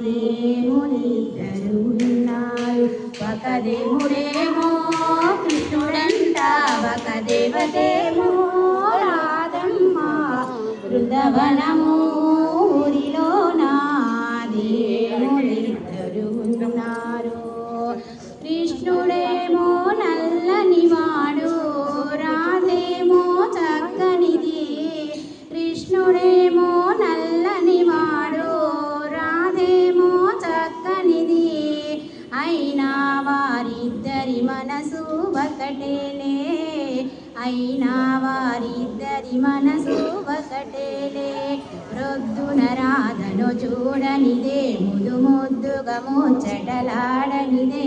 దేవునిద్దరు ఉన్నారు ఒక దేవుడేమో కృష్ణుడంట ఒక దేవదేమో రాధమ్మ. బృందవనము ఊరిలోన దేవుడిద్దరు ఉన్నారు. కృష్ణుడేమో నల్లని వాడు రాధేమో చక్కనిది. కృష్ణుడేమో ఒకటేలే అయినా వారిద్దరి మనసు ఒకటేలే. రొద్దున రాధను చూడనిదే ముదు ముద్దుగా ముచ్చటలాడనిదే.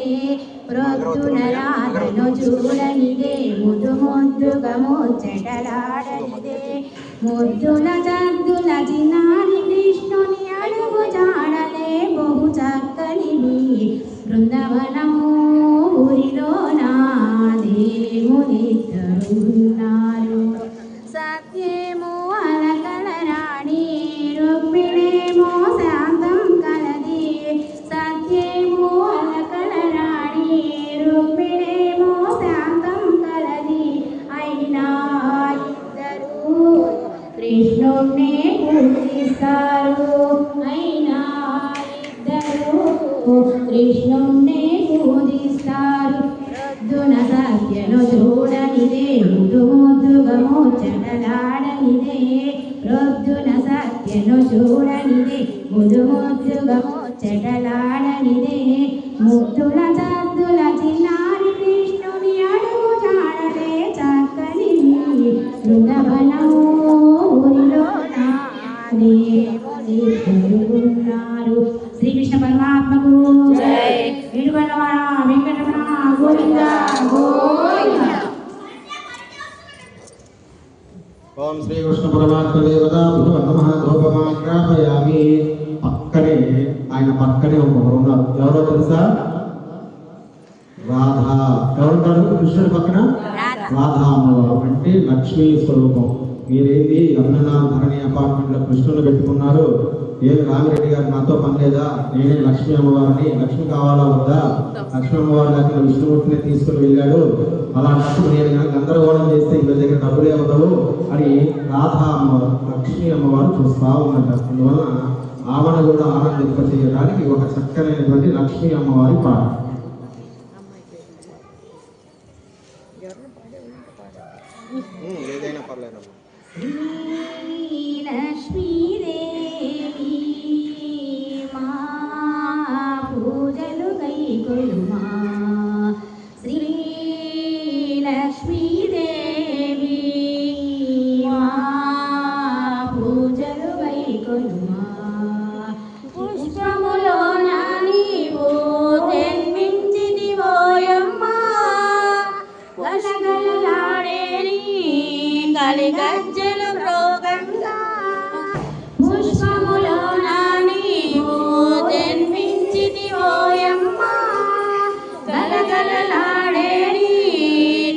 రొద్దున రాధను చూడనిదే ముదు ముద్దుగా ముచ్చటలాడనిదే. ముద్దుల జద్దుల చిన్నారి కృష్ణుని అడుగు జాడలే బహు చక్కని బృందవనము ఇద్దరున్నారు ఉన్నారు అలకల రాణి రొప్పిడేమో శాంతం కలది. సత్యము అలకల రాణి రొప్పిడేమో శాంతం కలది. అయినా ఇద్దరు కృష్ణుణ్ణి పూజిస్తారు. అయినా ఇద్దరు కృష్ణుణ్ణి చూడనిదే ముదు ముద్దుగా ముచ్చటలాడనిదే చూడనిదే ముదు ముద్దుగా ముచ్చటలాడనిదే ముద్దుల చద్దుల చిన్నారి కృష్ణుని చక్కని ఊరిలో నా ఉన్నారు శ్రీకృష్ణ పరమాత్మకు జై. వెంకటరమణ గోవింద గోవింద. ఓం శ్రీ కృష్ణ పరమాత్మ దేవత నమ ధూపమాగ్రాపయామి పక్కనే ఆయన పక్కనే ఒకరు ఉన్నారు ఎవరో తెలుసా? రాధా. ఎవరుంటారు? కృష్ణుడి పక్కన? రాధా. అమ్మవారు. అంటే లక్ష్మీ స్వరూపం. మీరేంది? అన్ననాథ్ ధరణి అపార్ట్మెంట్లో కృష్ణుని పెట్టుకున్నారు. ఏమి రామిరెడ్డి గారు నాతో పని లేదా నేనే లక్ష్మీ అమ్మవారిని. లక్ష్మి కావాలా వద్దా? లక్ష్మీ అమ్మవారి దగ్గర విష్ణుమూర్తిని తీసుకుని వెళ్ళాడు. అలాంటప్పుడు నేను కనుక గందరగోళం చేస్తే వీళ్ళ దగ్గర డబ్బులు ఇవ్వదు అని రాధా అమ్మవారు లక్ష్మీ అమ్మవారు చూస్తా ఉందంట. అందువలన ఆమెను కూడా ఆనందింప చేయడానికి ఒక చక్కనైనటువంటి లక్ష్మీ అమ్మవారి పాట. ఏదైనా పర్లేదు లక్ష్మీదేవి కలిగజ్జలు మృగంగా పుష్పములో నీవు జన్మించిదివోయమ్మా గలగలలాడేని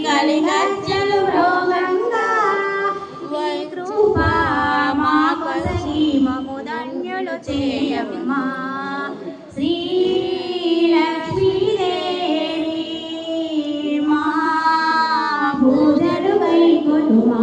కలిగజ్జలు మృగంగా వైకృపా మా కొలసి మముదన్యులు చేయమ్మా. శ్రీ లక్ష్మీదేవి మా పూజలు వైకొనుమా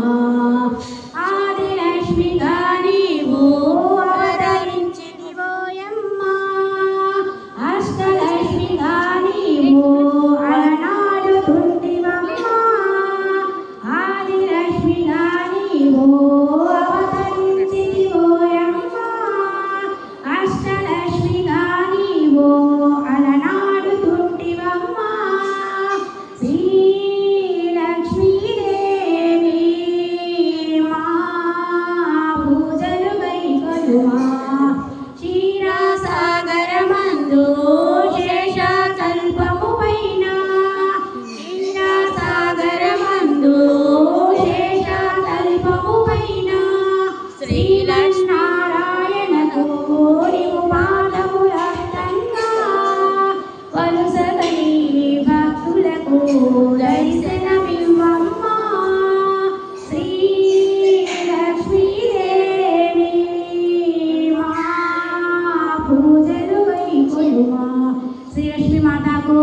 మాతాకు.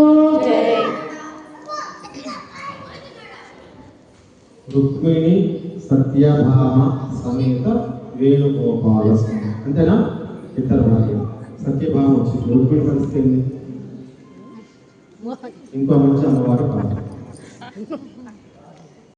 రుక్మిణి సత్యభామ సమేత వేణుగోపాల అంతేనా? ఇద్దరు భార్య సత్యభామ వచ్చింది. రుక్మిణి సంస్థ ఇంకో మంచి అమ్మవారు